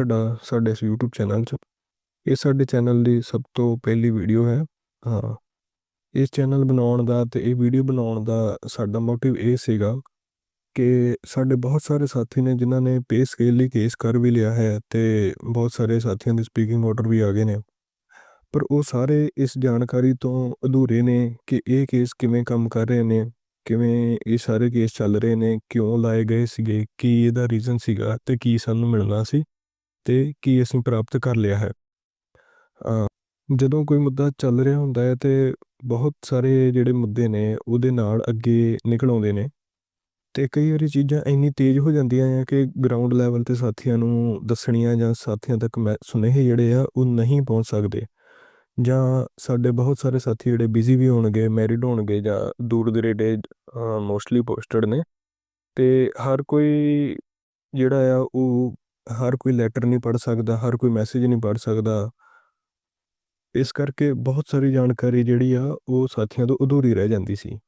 ਤੁਹਾਡਾ ਸਾਡੇ ਇਸ YouTube ਚੈਨਲ 'ਚ। ਇਹ ਸਾਡੇ ਚੈਨਲ ਦੀ ਸਭ ਤੋਂ ਪਹਿਲੀ ਵੀਡੀਓ ਹੈ। ਹਾਂ। ਇਸ ਚੈਨਲ ਬਣਾਉਣ ਦਾ ਤੇ ਇਹ ਵੀਡੀਓ ਬਣਾਉਣ ਦਾ ਸਾਡਾ ਮੋਟਿਵ ਇਹ ਸੀਗਾ ਕਿ ਸਾਡੇ ਬਹੁਤ ਸਾਰੇ ਸਾਥੀ ਨੇ, ਜਿਨ੍ਹਾਂ ਨੇ ਪੇ ਸਕੇਲ ਲਈ ਕੇਸ ਕਰ ਵੀ ਲਿਆ ਹੈ ਤੇ ਬਹੁਤ ਸਾਰੇ ਸਾਥੀਆਂ ਦੇ ਸਪੀਕਿੰਗ ਆਰਡਰ ਵੀ ਆ ਗਏ ਨੇ। ਪਰ ਉਹ ਸਾਰੇ ਇਸ ਜਾਣਕਾਰੀ ਤੋਂ ਅਧੂਰੇ ਨੇ ਕਿ ਇਹ ਕੇਸ ਕਿਵੇਂ ਕੰਮ ਕਰ ਰਹੇ ਨੇ, ਕਿਵੇਂ ਇਹ ਸਾਰੇ ਕੇਸ ਚੱਲ ਰਹੇ ਨੇ, ਕਿਉਂ ਲਾਏ ਗਏ ਸੀਗੇ, ਕੀ ਇਹਦਾ ਰੀਜ਼ਨ ਸੀਗਾ ਤੇ ਕੀ ਸਾਨੂੰ ਮਿਲਣਾ ਸੀ। ਤੇ ਕੀ ਅਸੀਂ ਪ੍ਰਾਪਤ ਕਰ ਲਿਆ ਹੈ? ਜਦੋਂ ਕੋਈ ਮੁੱਦਾ ਚੱਲ ਰਿਹਾ ਹੁੰਦਾ ਹੈ ਤੇ ਬਹੁਤ ਸਾਰੇ ਜਿਹੜੇ ਮੁੱਦੇ ਨੇ ਉਹਦੇ ਨਾਲ ਅੱਗੇ ਨਿਕਲ ਆਉਂਦੇ ਨੇ ਤੇ ਕਈ ਵਾਰੀ ਚੀਜ਼ਾਂ ਇੰਨੀ ਤੇਜ਼ ਹੋ ਜਾਂਦੀਆਂ ਆ ਕਿ ਗਰਾਊਂਡ ਲੈਵਲ ਤੇ ਸਾਥੀਆਂ ਨੂੰ ਦੱਸਣੀਆਂ ਜਾਂ ਸਾਥੀਆਂ ਤੱਕ ਮੈਂ ਸੁਨੇਹੇ ਜਿਹੜੇ ਆ ਉਹ ਨਹੀਂ ਪਹੁੰਚ ਸਕਦੇ ਜਾਂ ਸਾਡੇ ਬਹੁਤ ਸਾਰੇ ਸਾਥੀ ਜਿਹੜੇ ਬਿਜ਼ੀ ਵੀ ਹੋਣਗੇ ਮੈਰਿਡ ਹੋਣਗੇ ਜਾਂ ਦੂਰ ਦੁਰੇਡੇ ਮੋਸਟਲੀ ਪੋਸਟਡ ਨੇ ਤੇ ਹਰ ਕੋਈ ਜਿਹੜਾ ਆ ਉਹ ਹਰ ਕੋਈ ਲੈਟਰ ਨਹੀਂ ਪੜ੍ਹ ਸਕਦਾ, ਹਰ ਕੋਈ ਮੈਸੇਜ ਨਹੀਂ ਪੜ੍ਹ ਸਕਦਾ। ਇਸ ਕਰਕੇ ਬਹੁਤ ਸਾਰੀ ਜਾਣਕਾਰੀ ਜਿਹੜੀ ਆ, ਉਹ ਸਾਥੀਆਂ ਤੋਂ ਅਧੂਰੀ ਰਹਿ ਜਾਂਦੀ ਸੀ।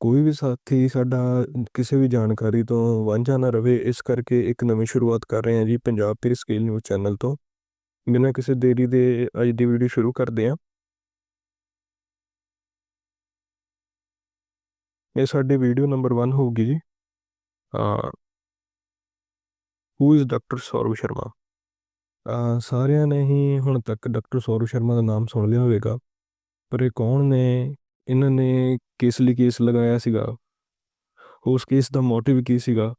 ਕੋਈ ਵੀ ਸਾਥੀ ਸਾਡਾ ਕਿਸੇ ਵੀ ਜਾਣਕਾਰੀ ਤੋਂ ਵਾਂਝਾ ਨਾ ਰਵੇ, ਇਸ ਕਰਕੇ ਇੱਕ ਨਵੀਂ ਸ਼ੁਰੂਆਤ ਕਰ ਰਹੇ ਹਾਂ ਜੀ ਪੰਜਾਬ ਪੀਰ ਸਕੇਲ ਨਿਊਜ਼ ਚੈਨਲ ਤੋਂ। ਬਿਨਾਂ ਕਿਸੇ ਦੇਰੀ ਦੇ ਅੱਜ ਦੀ ਵੀਡੀਓ ਸ਼ੁਰੂ ਕਰਦੇ ਹਾਂ। ਇਹ ਸਾਡੀ ਵੀਡੀਓ ਨੰਬਰ 1 ਹੋਊਗੀ ਜੀ। ਆ who is doctor Saurav Sharma ਸਾਰਿਆਂ ਨੇ ਹੀ ਹੁਣ ਤੱਕ ਡਾਕਟਰ ਸੌਰਵ ਸ਼ਰਮਾ ਦਾ ਨਾਮ ਸੁਣ ਲਿਆ ਹੋਵੇਗਾ। ਪਰ ਇਹ ਕੌਣ ਨੇ? ਇਹਨਾਂ ਨੇ ਕਿਸ ਲਈ ਕੇਸ ਲਗਾਇਆ ਸੀਗਾ? ਉਸ ਕੇਸ ਦਾ ਮੋਟਿਵ ਕੀ ਸੀਗਾ?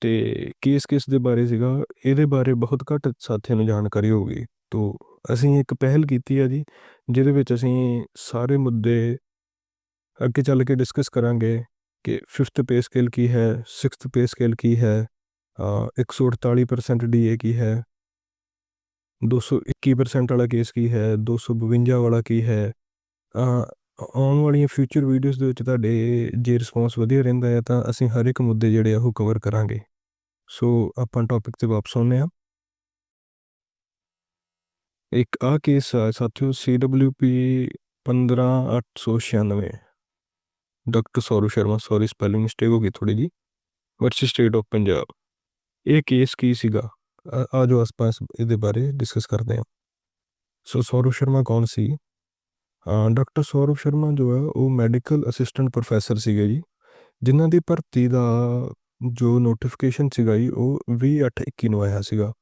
ਤੇ ਕੇਸ ਕਿਸ ਦੇ ਬਾਰੇ ਸੀਗਾ? ਇਹਦੇ ਬਾਰੇ ਬਹੁਤ ਘੱਟ ਸਾਥੀਆਂ ਨੂੰ ਜਾਣਕਾਰੀ ਹੋਊਗੀ। ਤੋਂ ਅਸੀਂ ਇੱਕ ਪਹਿਲ ਕੀਤੀ ਹੈ ਜੀ, ਜਿਹਦੇ ਵਿੱਚ ਅਸੀਂ ਸਾਰੇ ਮੁੱਦੇ ਅੱਗੇ ਚੱਲ ਕੇ ਡਿਸਕਸ ਕਰਾਂਗੇ ਕਿ 5th ਪੇ ਸਕੇਲ ਕੀ ਹੈ 6th ਪੇ ਸਕੇਲ ਕੀ ਹੈ 148% ਡੀਏ ਕੀ ਹੈ। 221% ਵਾਲਾ ਕੇਸ ਕੀ ਹੈ। 252 ਵਾਲਾ ਕੀ ਹੈ। ਆਉਣ ਵਾਲੀਆਂ ਫਿਊਚਰ ਵੀਡੀਓਜ਼ ਦੇ ਵਿੱਚ ਤੁਹਾਡੇ ਜੇ ਰਿਸਪੌਂਸ ਵਧੀਆ ਰਹਿੰਦਾ ਹੈ ਤਾਂ ਅਸੀਂ ਹਰ ਇੱਕ ਮੁੱਦੇ ਜਿਹੜੇ ਆ ਉਹ ਕਵਰ ਕਰਾਂਗੇ। ਸੋ ਆਪਾਂ ਟੌਪਿਕ ਤੇ ਵਾਪਸ ਆਉਂਦੇ ਹਾਂ। ਇੱਕ ਆ ਕੇਸ ਆ ਸਾਥੀਓ CWP 15896 doctor Saurav Sharma sorry spelling mistake ਹੋ ਗਈ ਥੋੜੀ ਜੀ ਵਰਸ ਸਟੇਟ ਆਫ ਪੰਜਾਬ ਇਹ ਕੇਸ ਕੀ ਸੀਗਾ? ਆ- ਜੋ ਆਪਾਂ ਇਸ- ਇਹਦੇ ਬਾਰੇ ਡਿਸਕਸ ਕਰਦੇ ਹਾਂ। ਸੋ ਸੌਰਵ ਸ਼ਰਮਾ ਕੌਣ ਸੀ? ਡਾਕਟਰ ਸੌਰਵ ਸ਼ਰਮਾ ਜੋ ਹੈ, ਉਹ ਮੈਡੀਕਲ ਅਸਿਸਟੈਂਟ ਪ੍ਰੋਫੈਸਰ ਸੀਗੇ ਜੀ, ਜਿਨ੍ਹਾਂ ਦੀ ਭਰਤੀ ਦਾ ਜੋ ਨੋਟੀਫਿਕੇਸ਼ਨ ਸੀਗਾ ਜੀ, ਉਹ 2821 ਨੂੰ ਆਇਆ ਸੀਗਾ।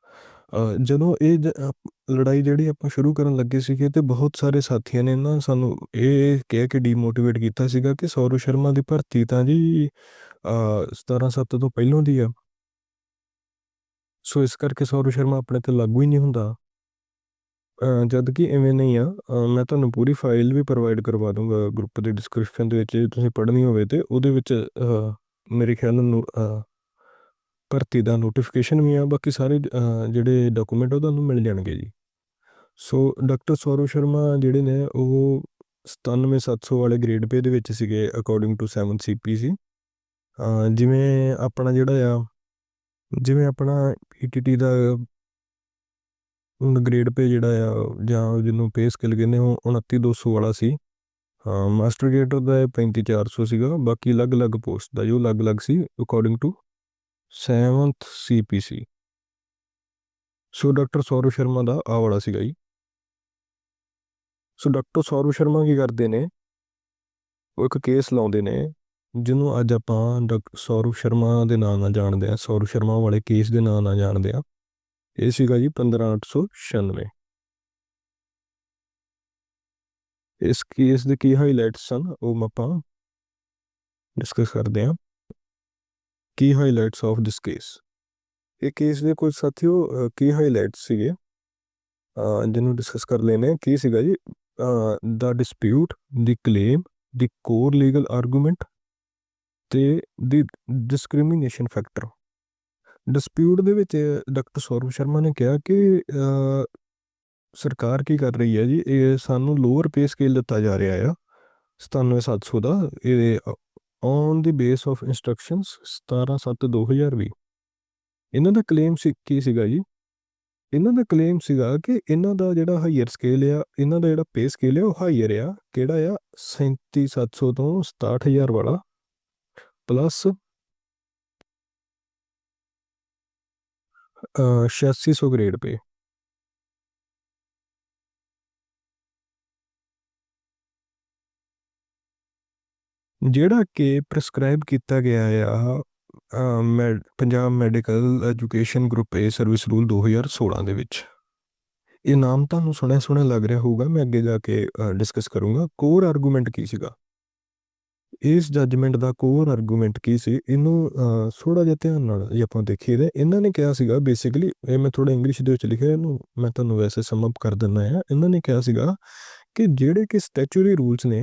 ਜਦੋਂ ਇਹ ਜ- ਲੜਾਈ ਜਿਹੜੀ ਆਪਾਂ ਸ਼ੁਰੂ ਕਰਨ ਲੱਗੇ ਸੀਗੇ, ਤੇ ਬਹੁਤ ਸਾਰੇ ਸਾਥੀਆਂ ਨੇ ਨਾ ਸਾਨੂੰ ਇਹ ਕਹਿ ਕੇ ਡੀਮੋਟੀਵੇਟ ਕੀਤਾ ਸੀਗਾ ਕਿ ਸੌਰਵ ਸ਼ਰਮਾ ਦੀ ਭਰਤੀ ਤਾਂ ਜੀ 17 ਸੱਤ ਤੋਂ ਪਹਿਲਾਂ ਦੀ ਆ। ਸੋ ਇਸ ਕਰਕੇ ਸੌਰਵ ਸ਼ਰਮਾ ਆਪਣੇ ਤੇ ਲਾਗੂ ਹੀ ਨਹੀਂ ਹੁੰਦਾ। ਅ, ਜਦ ਕਿ ਐਵੇਂ ਨਹੀਂ ਆ ਮੈਂ ਤੁਹਾਨੂੰ ਪੂਰੀ ਫਾਈਲ ਵੀ ਪ੍ਰੋਵਾਈਡ ਕਰਵਾ ਦੂੰਗਾ ਗਰੁੱਪ ਦੇ ਡਿਸਕ੍ਰਿਪਸ਼ਨ ਦੇ ਵਿੱਚ ਜੇ ਤੁਸੀਂ ਪੜ੍ਹਨੀ ਹੋਵੇ ਤੇ। ਉਹਦੇ ਵਿੱਚ ਮੇਰੇ ਖਿਆਲ ਨਾਲ ਭਰਤੀ ਦਾ ਨੋਟੀਫਿਕੇਸ਼ਨ ਵੀ ਆ ਬਾਕੀ ਸਾਰੇ ਜਿਹੜੇ ਡਾਕੂਮੈਂਟ ਉਹ ਤੁਹਾਨੂੰ ਮਿਲ ਜਾਣਗੇ ਜੀ। ਸੋ ਡਾਕਟਰ ਸੌਰਵ ਸ਼ਰਮਾ ਜਿਹੜੇ ਨੇ ਉਹ 97700 ਵਾਲੇ ਗ੍ਰੇਡ ਪੇ ਦੇ ਵਿੱਚ ਸੀਗੇ ਅਕੋਰਡਿੰਗ ਟੂ 7 ਸੀਪੀਸੀ ਜਿਵੇਂ ਆਪਣਾ ਜਿਹੜਾ ਆ ਜਿਵੇਂ ਆਪਣਾ ਈਟੀਟੀ ਦਾ ਗ੍ਰੇਡ ਪੇ ਜਿਹੜਾ ਆ, ਜਾਂ ਜਿਹਨੂੰ ਪੇ ਸਕੇਲ ਕਹਿੰਦੇ ਉਹ 29200 ਵਾਲਾ ਸੀ। ਹਾਂ ਮਾਸਟਰ ਗ੍ਰੇਡ ਦਾ 35400 ਸੀਗਾ। ਬਾਕੀ ਅਲੱਗ-ਅਲੱਗ ਪੋਸਟ ਦਾ ਜੋ ਅਲੱਗ-ਅਲੱਗ ਸੀ according to 7th CPC so doctor Saurav Sharma ਦਾ ਆ ਵਾਲਾ ਸੀਗਾ ਜੀ। ਸੋ ਡਾਕਟਰ ਸੌਰਵ ਸ਼ਰਮਾ ਕੀ ਕਰਦੇ ਨੇ? ਉਹ ਇੱਕ ਕੇਸ ਲਾਉਂਦੇ ਨੇ। ਜਿਹਨੂੰ ਅੱਜ ਆਪਾਂ ਡਾਕਟਰ ਸੌਰਵ ਸ਼ਰਮਾ ਦੇ ਨਾਂ ਨਾਲ ਜਾਣਦੇ ਆ ਸੌਰਵ ਸ਼ਰਮਾ ਵਾਲੇ ਕੇਸ ਦੇ ਨਾਂ ਨਾਲ ਜਾਣਦੇ ਆ ਇਹ ਸੀਗਾ ਜੀ 15896 ਇਸ ਕੇਸ ਦੇ ਕੀ ਹਾਈਲਾਈਟਸ ਸਨ, ਉਹ ਆਪਾਂ ਡਿਸਕਸ ਕਰਦੇ ਹਾਂ। ਕੀ ਹਾਈਲਾਈਟਸ ਆਫ ਦਿਸ ਕੇਸ ਇਹ ਕੇਸ ਦੇ ਕੁਝ ਸਾਥੀਓ ਕੀ ਹਾਈਲਾਈਟਸ ਸੀਗੇ? ਜਿਹਨੂੰ ਡਿਸਕਸ ਕਰ ਲੈਨੇ ਕੀ ਸੀਗਾ ਜੀ? ਦਾ ਡਿਸਪਿਊਟ ਦੀ ਕਲੇਮ ਦੀ ਕੋਰ ਲੀਗਲ ਆਰਗੂਮੈਂਟ ਤੇ ਦੀ ਡਿਸਕ੍ਰਿਮੀਨੇਸ਼ਨ ਫੈਕਟਰ ਡਿਸਪਿਊਟ ਦੇ ਵਿੱਚ ਡਾਕਟਰ ਸੌਰਵ ਸ਼ਰਮਾ ਨੇ ਕਿਹਾ ਕਿ ਸਰਕਾਰ ਕੀ ਕਰ ਰਹੀ ਹੈ ਜੀ? ਇਹ ਸਾਨੂੰ ਲੋਅਰ ਪੇ ਸਕੇਲ ਦਿੱਤਾ ਜਾ ਰਿਹਾ ਆ 97700 ਦਾ। ਇਹ on the base of instructions 17/7/2020 ਇਹਨਾਂ ਦਾ ਕਲੇਮ ਸੀ, ਕੀ ਸੀਗਾ ਜੀ? ਇਹਨਾਂ ਦਾ ਕਲੇਮ ਸੀਗਾ ਕਿ ਇਹਨਾਂ ਦਾ ਜਿਹੜਾ ਹਾਈਅਰ ਸਕੇਲ ਆ, ਇਹਨਾਂ ਦਾ ਜਿਹੜਾ ਪੇ ਸਕੇਲ ਆ, ਉਹ ਹਾਈਅਰ ਆ। ਕਿਹੜਾ ਆ? 37700 ਤੋਂ 67000 ਵਾਲਾ। ਪਲੱਸ ਅ, 8600 ਗ੍ਰੇਡ ਪੇ ਜਿਹੜਾ ਕਿ ਪ੍ਰਸਕ੍ਰਾਈਬ ਕੀਤਾ ਗਿਆ ਆ ਅ, Punjab medical education group A service rule 2016 ਦੇ ਵਿੱਚ। ਇਹ ਨਾਮ ਤੁਹਾਨੂੰ ਸੁਣਿਆ ਸੁਣਿਆ ਲੱਗ ਰਿਹਾ ਹੋਊਗਾ ਮੈਂ ਅੱਗੇ ਜਾ ਕੇ ਡਿਸਕਸ ਕਰੂੰਗਾ। ਕੋਰ ਆਰਗੂਮੈਂਟ ਕੀ ਸੀਗਾ? ਇਸ ਜੱਜਮੈਂਟ ਦਾ ਕੋਰ ਆਰਗੂਮੈਂਟ ਕੀ ਸੀ? ਇਹਨੂੰ ਥੋੜਾ ਜਿਹਾ ਧਿਆਨ ਨਾਲ ਜੇ ਆਪਾਂ ਦੇਖੀਏ ਤੇ ਇਹਨਾਂ ਨੇ ਕਿਹਾ ਸੀਗਾ ਬੇਸਿਕਲੀ ਇਹ ਮੈਂ ਥੋੜਾ ਇੰਗਲਿਸ਼ ਦੇ ਵਿੱਚ ਲਿਖਿਆ, ਇਹਨੂੰ ਮੈਂ ਤੁਹਾਨੂੰ ਵੈਸੇ ਸਮ ਅਪ ਕਰ ਦਿੰਦਾ ਹਾਂ। ਇਹਨਾਂ ਨੇ ਕਿਹਾ ਸੀਗਾ ਕਿ ਜਿਹੜੇ ਕਿ ਸਟੈਚੂਰੀ ਰੂਲਸ ਨੇ,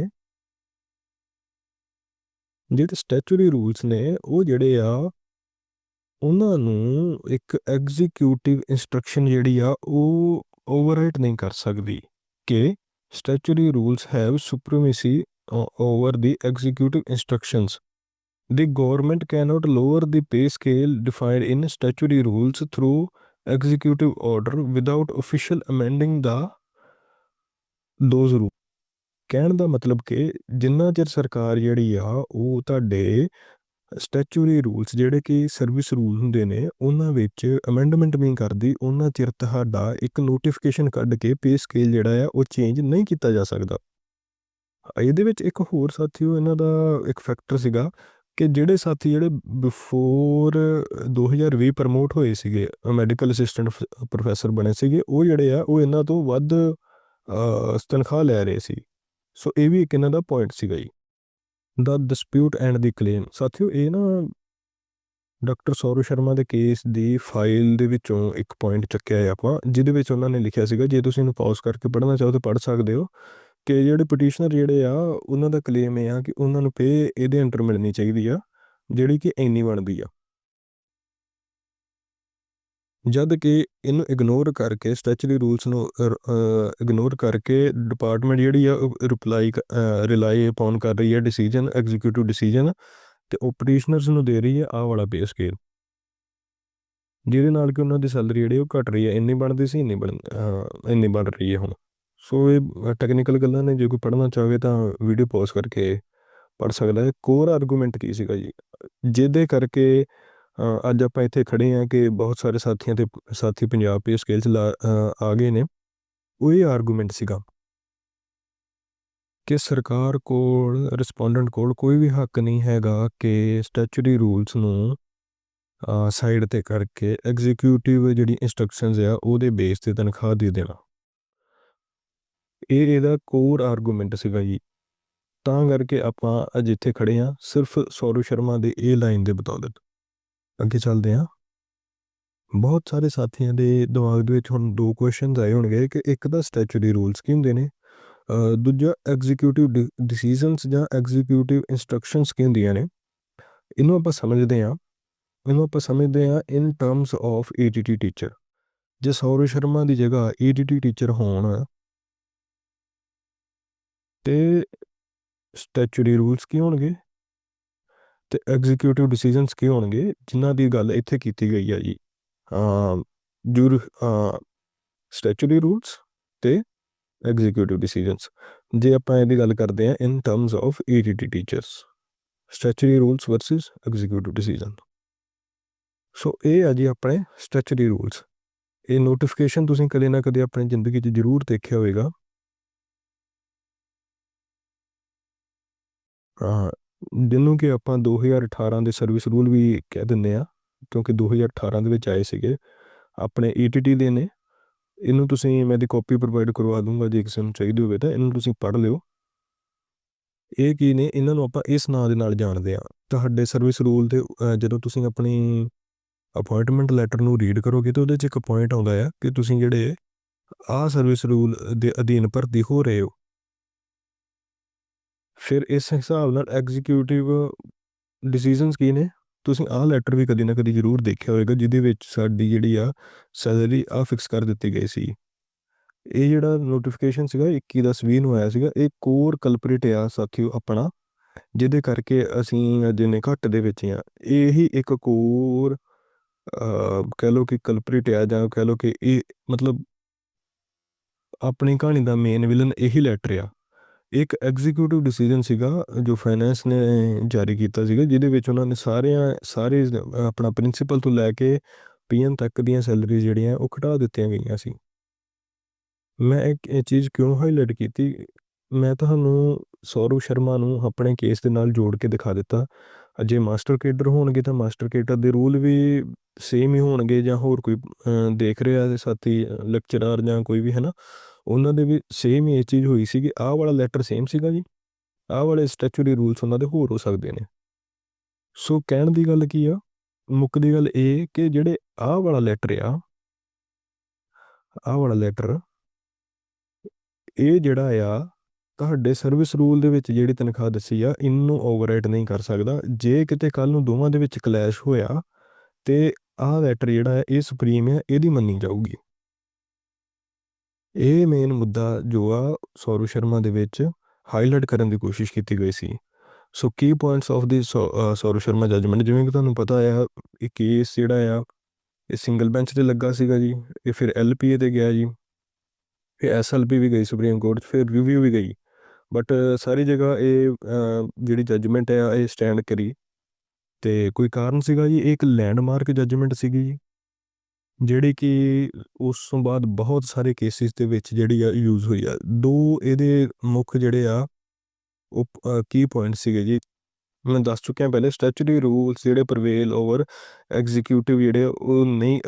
ਜਿਹੜੇ ਸਟੈਚੂਰੀ ਰੂਲਸ ਨੇ, ਉਹ ਜਿਹੜੇ ਆ, ਉਹਨਾਂ ਨੂੰ ਇੱਕ ਐਗਜ਼ੀਕਿਊਟਿਵ ਇਨਸਟਰਕਸ਼ਨ ਜਿਹੜੀ ਆ, ਉਹ ਓਵਰਰਾਈਟ ਨਹੀਂ ਕਰ ਸਕਦੀ। ਕਿ statutory rules have supremacy over the executive instructions. The government cannot lower the pay scale defined in statutory rules through executive order without official amending the those rules. ਕਹਿਣ ਦਾ ਮਤਲਬ ਕਿ ਜਿੰਨਾ ਚਿਰ ਸਰਕਾਰ ਜਿਹੜੀ ਆ ਉਹ ਤੁਹਾਡੇ ਸਟੈਚੂਰੀ ਰੂਲਸ ਜਿਹੜੇ ਕਿ ਸਰਵਿਸ ਰੂਲ ਹੁੰਦੇ ਨੇ ਉਹਨਾਂ ਵਿੱਚ ਅਮੈਂਡਮੈਂਟ ਨਹੀਂ ਕਰਦੀ ਉਹਨਾਂ ਚਿਰ ਤੁਹਾਡਾ ਇੱਕ ਨੋਟੀਫਿਕੇਸ਼ਨ ਕੱਢ ਕੇ ਪੇ ਸਕੇਲ ਜਿਹੜਾ ਆ ਉਹ ਚੇਂਜ ਨਹੀਂ ਕੀਤਾ ਜਾ ਸਕਦਾ ਇਹਦੇ ਵਿੱਚ ਇੱਕ ਹੋਰ ਸਾਥੀਓ ਇਹਨਾਂ ਦਾ ਇੱਕ ਫੈਕਟਰ ਸੀਗਾ ਕਿ ਜਿਹੜੇ ਸਾਥੀ ਜਿਹੜੇ ਬਿਫੋਰ 2020 ਪ੍ਰਮੋਟ ਹੋਏ ਸੀਗੇ ਮੈਡੀਕਲ ਅਸਿਸਟੈਂਟ ਪ੍ਰੋਫੈਸਰ ਬਣੇ ਸੀਗੇ, ਉਹ ਜਿਹੜੇ ਆ, ਉਹ ਇਹਨਾਂ ਤੋਂ ਵੱਧ ਤਨਖਾਹ ਲੈ ਰਹੇ ਸੀ। ਸੋ ਇਹ ਵੀ ਇੱਕ ਇਹਨਾਂ ਦਾ ਪੁਆਇੰਟ ਸੀਗਾ ਜੀ। ਦਾ ਡਿਸਪਿਊਟ ਐਂਡ ਦੀ ਕਲੇਮ ਸਾਥੀਓ, ਇਹ ਨਾ ਡਾਕਟਰ ਸੌਰਵ ਸ਼ਰਮਾ ਦੇ ਕੇਸ ਦੀ ਫਾਈਲ ਦੇ ਵਿੱਚੋਂ ਇੱਕ ਪੁਆਇੰਟ ਚੱਕਿਆ ਹੈ ਆਪਾਂ, ਜਿਹਦੇ ਵਿੱਚ ਉਹਨਾਂ ਨੇ ਲਿਖਿਆ ਸੀਗਾ, ਜੇ ਤੁਸੀਂ ਇਹਨੂੰ ਪਾਜ਼ ਕਰਕੇ ਪੜ੍ਹਨਾ ਚਾਹੋ ਤਾਂ ਪੜ੍ਹ ਸਕਦੇ ਹੋ। ਕਿ ਜਿਹੜੇ ਪਟੀਸ਼ਨਰ ਜਿਹੜੇ ਆ, ਉਹਨਾਂ ਦਾ ਕਲੇਮ ਇਹ ਆ ਕਿ ਉਹਨਾਂ ਨੂੰ ਪੇ ਇਹਦੇ ਅੰਡਰ ਮਿਲਣੀ ਚਾਹੀਦੀ ਆ, ਜਿਹੜੀ ਕਿ ਇੰਨੀ ਬਣਦੀ ਆ। ਜਦ ਕਿ ਇਹਨੂੰ ਇਗਨੋਰ ਕਰਕੇ ਸਟੈਚੂਰੀ ਰੂਲਸ ਨੂੰ ਇਗਨੋਰ ਕਰਕੇ ਡਿਪਾਰਟਮੈਂਟ ਜਿਹੜੀ ਆ ਰਿਪਲਾਈ ਰਿਲਾਈ ਅਪਨ ਕਰ ਰਹੀ ਹੈ ਡਿਸੀਜਨ ਐਗਜ਼ੀਕਿਊਟਿਵ ਡਿਸੀਜਨ ਤੇ ਉਹ ਪਟੀਸ਼ਨਰਸ ਨੂੰ ਦੇ ਰਹੀ ਹੈ ਆਹ ਵਾਲਾ ਪੇ ਸਕੇਲ ਜਿਹਦੇ ਨਾਲ ਕਿ ਉਹਨਾਂ ਦੀ ਸੈਲਰੀ ਜਿਹੜੀ ਉਹ ਘਟ ਰਹੀ ਹੈ ਇੰਨੀ ਬਣਦੀ ਸੀ, ਇੰਨੀ ਬਣ ਇੰਨੀ ਬਣ ਰਹੀ ਹੈ ਹੁਣ। ਸੋ ਇਹ ਟੈਕਨੀਕਲ ਗੱਲਾਂ ਨੇ, ਜੇ ਕੋਈ ਪੜ੍ਹਨਾ ਚਾਹਵੇ ਤਾਂ ਵੀਡੀਓ ਪੌਜ਼ ਕਰਕੇ ਪੜ੍ਹ ਸਕਦਾ ਹੈ। ਕੋਰ ਆਰਗੂਮੈਂਟ ਕੀ ਸੀਗਾ ਜੀ? ਜਿਹਦੇ ਕਰਕੇ ਅੱਜ ਆਪਾਂ ਇੱਥੇ ਖੜੇ ਆ ਕਿ ਬਹੁਤ ਸਾਰੇ ਸਾਥੀਆਂ ਤੇ ਸਾਥੀ ਪੰਜਾਬ ਪੇ ਸਕੇਲ 'ਚ ਲਾ- ਆ ਗਏ ਨੇ। ਉਹ ਇਹ ਆਰਗੂਮੈਂਟ ਸੀਗਾ ਕਿ ਸਰਕਾਰ ਕੋਲ ਰਿਸਪੋਂਡੈਂਟ ਕੋਲ ਕੋਈ ਵੀ ਹੱਕ ਨਹੀਂ ਹੈਗਾ ਕਿ ਸਟੈਚੂਰੀ ਰੂਲਸ ਨੂੰ ਸਾਈਡ ਤੇ ਕਰਕੇ ਐਗਜ਼ੀਕਿਊਟਿਵ ਜਿਹੜੀ ਇਨਸਟਰਕਸ਼ਨਸ ਆ, ਉਹਦੇ ਬੇਸ ਤੇ ਤਨਖਾਹ ਦੇ ਦੇਣਾ। ਇਹ ਇਹਦਾ ਕੋਰ ਆਰਗੂਮੈਂਟ ਸੀਗਾ ਜੀ। ਤਾਂ ਕਰਕੇ ਆਪਾਂ ਅੱਜ ਇੱਥੇ ਖੜੇ ਆ ਸਿਰਫ ਸੌਰਵ ਸ਼ਰਮਾ ਦੇ ਇਹ ਲਾਈਨ ਦੇ ਬਤੌਲਤ ਅੱਗੇ ਚੱਲਦੇ ਆ ਬਹੁਤ ਸਾਰੇ ਸਾਥੀਆਂ ਦੇ ਦਿਮਾਗ ਦੇ ਵਿੱਚ ਹੁਣ ਦੋ ਕੁਐਸਚਨਸ ਆਏ ਹੋਣਗੇ ਕਿ ਇੱਕ ਤਾਂ ਸਟੈਚੂਰੀ ਰੂਲਸ ਕੀ ਹੁੰਦੇ ਨੇ ਦੂਜਾ ਐਗਜ਼ੀਕਿਊਟਿਵ ਡਿਸੀਜਨਸ ਜਾਂ ਐਗਜ਼ੀਕਿਊਟਿਵ ਇਨਸਟਰਕਸ਼ਨਸ ਕੀ ਹੁੰਦੀਆਂ ਨੇ। ਇਹਨੂੰ ਆਪਾਂ ਸਮਝਦੇ ਆ ਇਹਨੂੰ ਆਪਾਂ ਸਮਝਦੇ ਆ in terms of ETT teacher ਜੇ ਸੌਰਵ ਸ਼ਰਮਾ ਦੀ ਜਗ੍ਹਾ ਈਟੀਟੀ ਟੀਚਰ ਹੋਣ ਤੇ ਸਟੈਚੂਰੀ ਰੂਲਸ ਕੀ ਹੋਣਗੇ? ਤੇ ਐਗਜ਼ੀਕਿਊਟਿਵ ਡਿਸੀਜਨਸ ਕੀ ਹੋਣਗੇ? ਜਿਨ੍ਹਾਂ ਦੀ ਗੱਲ ਇੱਥੇ ਕੀਤੀ ਗਈ ਆ ਜੀ। ਅ ਜੁਰ ਸਟੈਚੂਰੀ ਰੂਲਸ ਤੇ ਐਗਜ਼ੀਕਿਊਟਿਵ ਡਿਸੀਜਨਸ ਜੇ ਆਪਾਂ ਇਹਦੀ ਗੱਲ ਕਰਦੇ ਹਾਂ in terms of ETT teachers statutory rules versus executive decision so ਇਹ ਆ ਜੀ ਆਪਣੇ ਸਟੈਚੂਰੀ ਰੂਲਸ ਇਹ ਨੋਟੀਫਿਕੇਸ਼ਨ ਤੁਸੀਂ ਕਦੇ ਨਾ ਕਦੇ ਆਪਣੀ ਜ਼ਿੰਦਗੀ 'ਚ ਜ਼ਰੂਰ ਦੇਖਿਆ ਹੋਵੇਗਾ। ਜਿਹਨੂੰ ਕਿ ਆਪਾਂ 2018 ਦੇ ਸਰਵਿਸ ਰੂਲ ਵੀ ਕਹਿ ਦਿੰਦੇ ਆ ਕਿਉਂਕਿ 2018 ਦੇ ਵਿੱਚ ਆਏ ਸੀਗੇ। ਆਪਣੇ ਈਟੀਟੀ ਦੇ ਨੇ। ਇਹਨੂੰ ਤੁਸੀਂ, ਮੈਂ ਦੀ ਕਾਪੀ ਪ੍ਰੋਵਾਈਡ ਕਰਵਾ ਦੂੰਗਾ, ਜੇ ਕਿਸੇ ਨੂੰ ਚਾਹੀਦੀ ਹੋਵੇ ਤਾਂ, ਇਹਨੂੰ ਤੁਸੀਂ ਪੜ੍ਹ ਲਿਓ। ਇਹ ਕੀ ਨੇ, ਇਹਨਾਂ ਨੂੰ ਆਪਾਂ ਇਸ ਨਾਂ ਦੇ ਨਾਲ ਜਾਣਦੇ ਆ ਤੁਹਾਡੇ ਸਰਵਿਸ ਰੂਲ ਤੇ ਜਦੋਂ ਤੁਸੀਂ ਆਪਣੀ ਅਪਾਇੰਟਮੈਂਟ ਲੈਟਰ ਨੂੰ ਰੀਡ ਕਰੋਗੇ ਤਾਂ ਉਹਦੇ 'ਚ ਇੱਕ ਪੁਆਇੰਟ ਆਉਂਦਾ ਆ ਕਿ ਤੁਸੀਂ ਜਿਹੜੇ ਆਹ ਸਰਵਿਸ ਰੂਲ ਦੇ ਅਧੀਨ ਭਰਤੀ ਹੋ ਰਹੇ ਹੋ। ਫਿਰ ਇਸ ਹਿਸਾਬ ਨਾਲ ਐਗਜ਼ੀਕਿਊਟਿਵ ਡਿਸੀਜਨਸ ਕੀ ਨੇ? ਤੁਸੀਂ ਆਹ ਲੈਟਰ ਵੀ ਕਦੀ ਨਾ ਕਦੀ ਜ਼ਰੂਰ ਦੇਖਿਆ ਹੋਵੇਗਾ, ਜਿਹਦੇ ਵਿੱਚ ਸਾਡੀ ਜਿਹੜੀ ਆ ਸੈਲਰੀ ਆ ਫਿਕਸ ਕਰ ਦਿੱਤੀ ਗਈ ਸੀ। ਇਹ ਜਿਹੜਾ ਨੋਟੀਫਿਕੇਸ਼ਨ ਸੀਗਾ 21 10 20 ਨੂੰ ਆਇਆ ਸੀਗਾ, ਇਹ ਕੋਰ ਕਲਪਰੇਟ ਆ ਸਾਥੀਓ ਆਪਣਾ, ਜਿਹਦੇ ਕਰਕੇ ਅਸੀਂ ਅੱਜ ਨੇ ਘੱਟ ਦੇ ਵਿੱਚ ਆ। ਇਹੀ ਇੱਕ ਕੋਰ ਕਹਿ ਲਓ ਕਿ ਕਲਪਰੇਟ ਆ ਜਾਂ ਕਹਿ ਲਓ ਕਿ ਇਹ ਮਤਲਬ ਆਪਣੀ ਕਹਾਣੀ ਦਾ ਮੇਨ ਵਿਲਨ ਇਹੀ ਲੈਟਰ ਆ। ਇੱਕ ਐਗਜ਼ੀਕਿਊਟਿਵ ਡਿਸੀਜਨ ਸੀਗਾ, ਜੋ ਫਾਈਨੈਂਸ ਨੇ ਜਾਰੀ ਕੀਤਾ ਸੀਗਾ, ਜਿਹਦੇ ਵਿੱਚ ਉਹਨਾਂ ਨੇ ਸਾਰਿਆਂ, ਸਾਰੇ ਆਪਣਾ ਪ੍ਰਿੰਸੀਪਲ ਤੋਂ ਲੈ ਕੇ ਪੀਐਨ ਤੱਕ ਦੀਆਂ ਸੈਲਰੀ ਜਿਹੜੀਆਂ, ਉਹ ਘਟਾ ਦਿੱਤੀਆਂ ਗਈਆਂ ਸੀ। ਮੈਂ ਇੱਕ, ਇਹ ਚੀਜ਼ ਕਿਉਂ ਹਾਈਲਾਈਟ ਕੀਤੀ? ਮੈਂ ਤੁਹਾਨੂੰ ਸੌਰਵ ਸ਼ਰਮਾ ਨੂੰ ਆਪਣੇ ਕੇਸ ਦੇ ਨਾਲ ਜੋੜ ਕੇ ਦਿਖਾ ਦਿੱਤਾ। ਜੇ ਮਾਸਟਰ ਕੇਡਰ ਹੋਣਗੇ ਤਾਂ ਮਾਸਟਰ ਕੇਡਰ ਦੇ ਰੂਲ ਵੀ ਸੇਮ ਹੀ ਹੋਣਗੇ ਜਾਂ ਹੋਰ ਕੋਈ ਦੇਖ ਰਿਹਾ ਸਾਥੀ ਲੈਕਚਰਰ ਜਾਂ ਕੋਈ ਵੀ, ਹੈ ਨਾ? ਉਹਨਾਂ ਦੇ ਵੀ ਸੇਮ ਹੀ ਇਹ ਚੀਜ਼ ਹੋਈ ਸੀ ਕਿ ਆਹ ਵਾਲਾ ਲੈਟਰ ਸੇਮ ਸੀਗਾ ਜੀ। ਆਹ ਵਾਲੇ ਸਟੈਚੂਰੀ ਰੂਲਸ ਉਹਨਾਂ ਦੇ ਹੋਰ ਹੋ ਸਕਦੇ ਨੇ। ਸੋ ਕਹਿਣ ਦੀ ਗੱਲ ਕੀ ਆ? ਮੁੱਕ ਦੀ ਗੱਲ ਇਹ ਕਿ ਜਿਹੜੇ ਆਹ ਵਾਲਾ ਲੈਟਰ ਆ, ਆਹ ਵਾਲਾ ਲੈਟਰ ਇਹ ਜਿਹੜਾ ਆ, ਤੁਹਾਡੇ ਸਰਵਿਸ ਰੂਲ ਦੇ ਵਿੱਚ ਜਿਹੜੀ ਤਨਖਾਹ ਦੱਸੀ ਆ, ਇਹਨੂੰ ਓਵਰਰਾਈਡ ਨਹੀਂ ਕਰ ਸਕਦਾ। ਜੇ ਕਿਤੇ ਕੱਲ ਨੂੰ ਦੋਵਾਂ ਦੇ ਵਿੱਚ ਕਲੈਸ਼ ਹੋਇਆ ਤੇ ਆਹ ਲੈਟਰ ਜਿਹੜਾ ਹੈ, ਇਹ ਸੁਪਰੀਮ ਹੈ, ਇਹਦੀ ਮੰਨੀ ਜਾਊਗੀ। ਇਹ ਮੇਨ ਮੁੱਦਾ ਜੋ ਆ ਸੌਰਵ ਸ਼ਰਮਾ ਦੇ ਵਿੱਚ ਹਾਈਲਾਈਟ ਕਰਨ ਦੀ ਕੋਸ਼ਿਸ਼ ਕੀਤੀ ਗਈ ਸੀ। So Ki points of the Saurav Sharma judgment ਜਿਵੇਂ ਕਿ ਤੁਹਾਨੂੰ ਪਤਾ ਆ, ਇਹ ਕੇਸ ਜਿਹੜਾ ਆ, ਇਹ ਸਿੰਗਲ ਬੈਂਚ ਤੇ ਲੱਗਾ ਸੀਗਾ ਜੀ, ਇਹ ਫਿਰ ਐਲਪੀਏ ਤੇ ਗਿਆ ਜੀ, ਫਿਰ ਐਸਐਲਪੀ ਵੀ ਗਈ ਸੁਪਰੀਮ ਕੋਰਟ ਫਿਰ ਰਿਵਿਊ ਵੀ ਗਈ। ਬਟ ਸਾਰੀ ਜਗ੍ਹਾ ਇਹ ਜਿਹੜੀ ਜੱਜਮੈਂਟ ਆ, ਇਹ ਸਟੈਂਡ ਕਰੀ। ਤੇ ਕੋਈ ਕਾਰਨ ਸੀਗਾ ਜੀ? ਇਹ ਇੱਕ ਲੈਂਡਮਾਰਕ ਜੱਜਮੈਂਟ ਸੀਗੀ ਜੀ। ਜਿਹੜੀ ਕਿ ਉਸ ਤੋਂ ਬਾਅਦ ਬਹੁਤ ਸਾਰੇ ਕੇਸਿਸ ਦੇ ਵਿੱਚ ਜਿਹੜੀ ਆ ਯੂਜ਼ ਹੋਈ ਆ। ਦੋ ਇਹਦੇ ਮੁੱਖ ਜਿਹੜੇ ਆ, ਉਹ ਕੀ ਪੁਆਇੰਟ ਸੀਗੇ ਜੀ। ਮੈਂ ਦੱਸ ਚੁੱਕਿਆ ਪਹਿਲੇ ਸਟੈਚੂਟਰੀ ਰੂਲਸ ਜਿਹੜੇ ਪ੍ਰਵੇਲ ਓਵਰ ਐਗਜ਼ੀਕਿਊਟਿਵ ਜਿਹੜੇ ਉਹ ਨਹੀਂ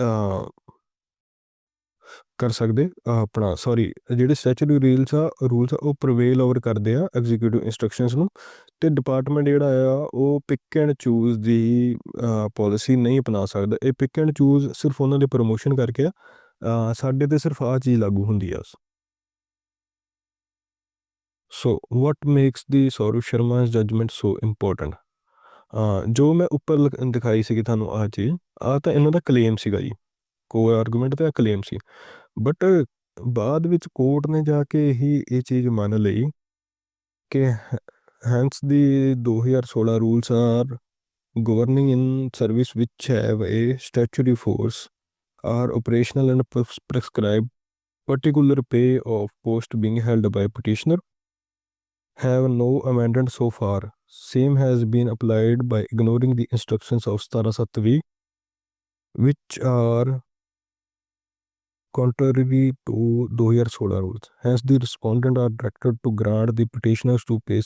ਕਰ ਸਕਦੇ, ਆਪਣਾ ਸੌਰੀ ਜਿਹੜੇ ਸਟੈਚੂਟਰੀ ਰੀਲਸ ਆ ਰੂਲਸ ਆ, ਉਹ ਪ੍ਰਵੇਲ ਓਵਰ ਕਰਦੇ ਆ ਐਗਜ਼ੀਕਿਊਟਿਵ ਇਨਸਟਰਕਸ਼ਨਸ ਨੂੰ ਤੇ ਡਿਪਾਰਟਮੈਂਟ ਜਿਹੜਾ ਆ, ਉਹ pick and choose the policy ਨਹੀਂ ਅਪਣਾ ਸਕਦਾ। ਇਹ ਪਿਕ ਐਂਡ ਚੂਜ਼ ਸਿਰਫ ਉਹਨਾਂ ਦੇ ਪ੍ਰੋਮੋਸ਼ਨ ਕਰਕੇ ਆ ਸਾਡੇ ਤੇ ਸਿਰਫ ਆ ਚੀਜ਼ ਲਾਗੂ ਹੁੰਦੀ ਆ। So what makes the Saurav Sharma's judgment so important ਜੋ ਮੈਂ ਉੱਪਰ ਦਿਖਾਈ ਸੀ ਕਿ ਤੁਹਾਨੂੰ ਆ ਚੀਜ਼ ਆ ਤਾਂ ਇਹਨਾਂ ਦਾ ਕਲੇਮ ਸੀਗਾ ਜੀ। ਕੋ ਆਰਗੂਮੈਂਟ ਤੇ ਕਲੇਮ ਸੀ। ਬਟ ਬਾਅਦ ਵਿੱਚ ਕੋਰਟ ਨੇ ਜਾ ਕੇ ਹੀ ਇਹ ਚੀਜ਼ ਮੰਨ ਲਈ ਕਿ hence the 2016 rules are governing in service which have a statutory force are operational and prescribe particular pay of post being held by petitioner have no amendment so far same has been applied by ignoring the instructions of 17 which are contrary to 2016 rules. Hence, the respondent are directed to grant the petitioners to pay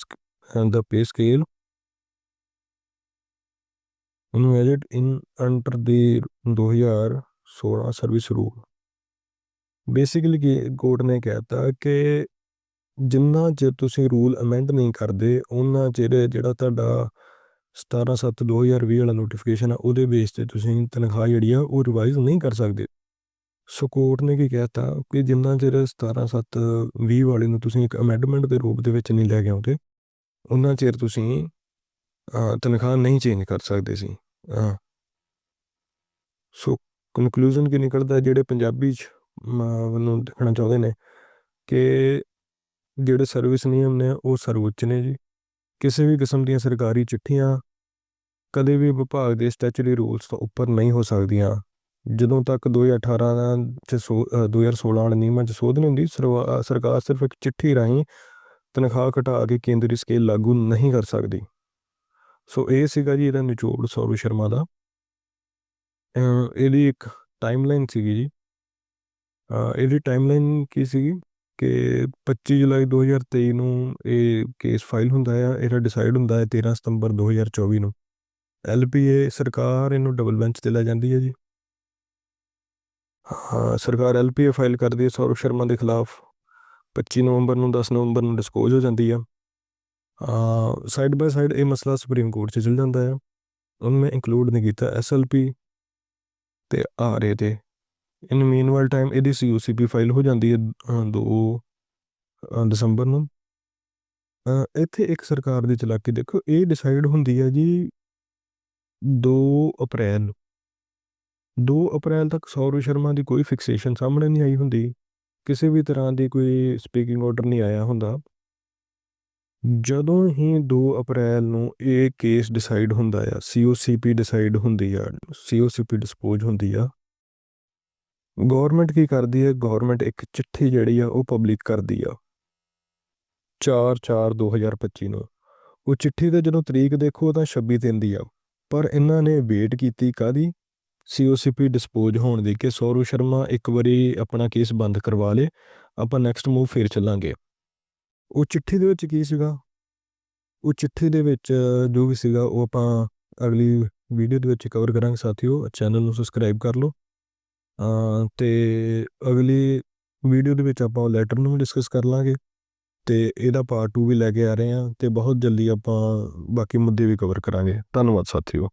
and the pay scale invalid in under the 2016 service rule basically Ki court ਨੇ ਕਹਿਤਾ ਕਿ ਜਿੰਨਾ ਚਿਰ ਤੁਸੀਂ rule amend ਨਹੀਂ ਕਰਦੇ ਉਹਨਾਂ ਚਿਰ ਜਿਹੜਾ ਤੁਹਾਡਾ 17/7/2020 ਵਾਲਾ ਨੋਟੀਫਿਕੇਸ਼ਨ ਆ ਉਹਦੇ ਬੇਸ ਤੇ ਤੁਸੀਂ ਤਨਖਾਹ ਜਿਹੜੀ ਆ ਉਹ ਰਿਵਾਈਜ਼ ਨਹੀਂ ਕਰ ਸਕਦੇ ਸੋ ਕੋਰਟ ਨੇ ਕੀ ਕਹਿਤਾ? ਕਿ ਜਿੰਨਾ ਚਿਰ 17/7/20 ਵਾਲੇ ਨੂੰ ਤੁਸੀਂ ਇੱਕ ਅਮੈਂਡਮੈਂਟ ਦੇ ਰੂਪ ਦੇ ਵਿੱਚ ਨਹੀਂ ਲੈ ਕੇ ਆਉਂਦੇ ਉਹਨਾਂ ਚਿਰ ਤੁਸੀਂ ਤਨਖਾਹ ਨਹੀਂ ਚੇਂਜ ਕਰ ਸਕਦੇ ਸੀ। ਸੋ ਕਨਕਲੂਜਨ ਕੀ ਨਿਕਲਦਾ? ਜਿਹੜੇ ਪੰਜਾਬੀ ਚ ਨੂੰ ਦੇਖਣਾ ਚਾਹੁੰਦੇ ਨੇ ਕਿ ਜਿਹੜੇ ਸਰਵਿਸ ਨਿਯਮ ਨੇ, ਉਹ ਸਰਵਉੱਚ ਨੇ ਜੀ। ਕਿਸੇ ਵੀ ਕਿਸਮ ਦੀਆਂ ਸਰਕਾਰੀ ਚਿੱਠੀਆਂ ਕਦੇ ਵੀ ਵਿਭਾਗ ਦੇ ਸਟੈਚੂਟਰੀ ਰੂਲਸ ਤੋਂ ਉੱਪਰ ਨਹੀਂ ਹੋ ਸਕਦੀਆਂ। ਜਦੋਂ ਤੱਕ 2018 ਚ 2016 ਵਾਲੇ ਨਿਯਮਾਂ ਚ ਸੋਧ ਨਹੀਂ ਹੁੰਦੀ, ਸਰਵਾ ਸਰਕਾਰ ਸਿਰਫ ਇੱਕ ਚਿੱਠੀ ਰਾਹੀਂ ਤਨਖਾਹ ਘਟਾ ਕੇ ਕੇਂਦਰੀ ਸਕੇਲ ਲਾਗੂ ਨਹੀਂ ਕਰ ਸਕਦੀ। ਸੋ ਇਹ ਸੀਗਾ ਜੀ ਇਹਦਾ ਨਿਚੋੜ ਸੌਰਵ ਸ਼ਰਮਾ ਦਾ। ਇਹਦੀ ਇੱਕ ਟਾਈਮਲਾਈਨ ਸੀਗੀ ਜੀ। ਇਹਦੀ ਟਾਈਮਲਾਈਨ ਕੀ ਸੀਗੀ ਕਿ 25 ਜੁਲਾਈ 2023 ਨੂੰ ਇਹ ਕੇਸ ਫਾਈਲ ਹੁੰਦਾ ਆ, ਇਹਦਾ ਡਿਸਾਈਡ ਹੁੰਦਾ ਹੈ 13 ਸਤੰਬਰ 2024 ਨੂੰ। ਐਲਪੀਏ ਸਰਕਾਰ ਇਹਨੂੰ ਡਬਲ ਬੈਂਚ ਤੇ ਲੈ ਜਾਂਦੀ ਹੈ ਜੀ। ਸਰਕਾਰ ਐਲਪੀਏ ਫਾਈਲ ਕਰਦੀ ਹੈ ਸੌਰਵ ਸ਼ਰਮਾ ਦੇ ਖਿਲਾਫ। 25 ਨਵੰਬਰ ਨੂੰ 10 ਨਵੰਬਰ ਨੂੰ ਡਿਸਕਲੋਜ਼ ਹੋ ਜਾਂਦੀ ਆ। ਸਾਈਡ ਬਾਈ ਸਾਈਡ ਇਹ ਮਸਲਾ ਸੁਪਰੀਮ ਕੋਰਟ 'ਚ ਚੱਲ ਜਾਂਦਾ ਹੈ ਉਹਨੂੰ ਮੈਂ ਇਨਕਲੂਡ ਨਹੀਂ ਕੀਤਾ ਐਸਐਲਪੀ ਤੇ ਆਰਏ ਤੇ। ਇਨ ਮੀਨਵਾਈਲ ਟਾਈਮ ਇਹਦੀ ਸੀਯੂਸੀਪੀ ਫਾਈਲ ਹੋ ਜਾਂਦੀ ਹੈ 2 ਦਸੰਬਰ ਨੂੰ। ਇੱਥੇ ਇੱਕ ਸਰਕਾਰ ਦੀ ਚਲਾਕੀ ਦੇਖੋ, ਇਹ ਡਿਸਾਈਡ ਹੁੰਦੀ ਹੈ ਜੀ 2 ਅਪ੍ਰੈਲ 2 ਅਪ੍ਰੈਲ ਤੱਕ ਸੌਰਵ ਸ਼ਰਮਾ ਦੀ ਕੋਈ ਫਿਕਸੇਸ਼ਨ ਸਾਹਮਣੇ ਨਹੀਂ ਆਈ ਹੁੰਦੀ। ਕਿਸੇ ਵੀ ਤਰ੍ਹਾਂ ਦੀ ਕੋਈ ਸਪੀਕਿੰਗ ਆਰਡਰ ਨਹੀਂ ਆਇਆ ਹੁੰਦਾ। ਜਦੋਂ ਹੀ 2 ਅਪ੍ਰੈਲ ਨੂੰ ਇਹ ਕੇਸ ਡਿਸਾਈਡ ਹੁੰਦਾ ਆ ਸੀਓਸੀਪੀ ਡਿਸਾਈਡ ਹੁੰਦੀ ਆ ਸੀਓਸੀਪੀ ਡਿਸਪੋਜ਼ ਹੁੰਦੀ ਆ ਗਵਰਨਮੈਂਟ ਕੀ ਕਰਦੀ ਹੈ ਗਵਰਨਮੈਂਟ ਇੱਕ ਚਿੱਠੀ ਜਿਹੜੀ ਆ ਉਹ ਪਬਲਿਕ ਕਰਦੀ ਆ। 4/4/2025 ਨੂੰ। ਉਹ ਚਿੱਠੀ ਤੇ ਜਦੋਂ ਤਰੀਕ ਦੇਖੋ ਤਾਂ 26 ਦਿਨ ਦੀ ਆ। ਪਰ ਇਹਨਾਂ ਨੇ ਵੇਟ ਕੀਤੀ ਕਾਦੀ ਸੀਓਸੀਪੀ ਡਿਸਪੋਜ਼ ਹੋਣ ਦੀ ਕਿ ਸੌਰਵ ਸ਼ਰਮਾ ਇੱਕ ਵਾਰੀ ਆਪਣਾ ਕੇਸ ਬੰਦ ਕਰਵਾ ਲੇ, ਆਪਾਂ ਨੈਕਸਟ ਮੂਵ ਫਿਰ ਚੱਲਾਂਗੇ। ਉਹ ਚਿੱਠੀ ਦੇ ਵਿੱਚ ਕੀ ਸੀਗਾ? ਉਹ ਚਿੱਠੀ ਦੇ ਵਿੱਚ ਜੋ ਵੀ ਸੀਗਾ, ਉਹ ਆਪਾਂ ਅਗਲੀ ਵੀਡੀਓ ਦੇ ਵਿੱਚ ਕਵਰ ਕਰਾਂਗੇ ਸਾਥੀਓ ਚੈਨਲ ਨੂੰ ਸਬਸਕ੍ਰਾਈਬ ਕਰ ਲਓ। ਅ ਤੇ ਅਗਲੀ ਵੀਡੀਓ ਦੇ ਵਿੱਚ ਆਪਾਂ ਲੈਟਰ ਨੂੰ ਵੀ ਡਿਸਕਸ ਕਰ ਲਾਂਗੇ, ਤੇ ਇਹਦਾ ਪਾਰਟ 2 ਵੀ ਲੈ ਕੇ ਆ ਰਹੇ ਹਾਂ, ਤੇ ਬਹੁਤ ਜਲਦੀ ਆਪਾਂ ਬਾਕੀ ਮੁੱਦੇ ਵੀ ਕਵਰ ਕਰਾਂਗੇ। ਧੰਨਵਾਦ ਸਾਥੀਓ।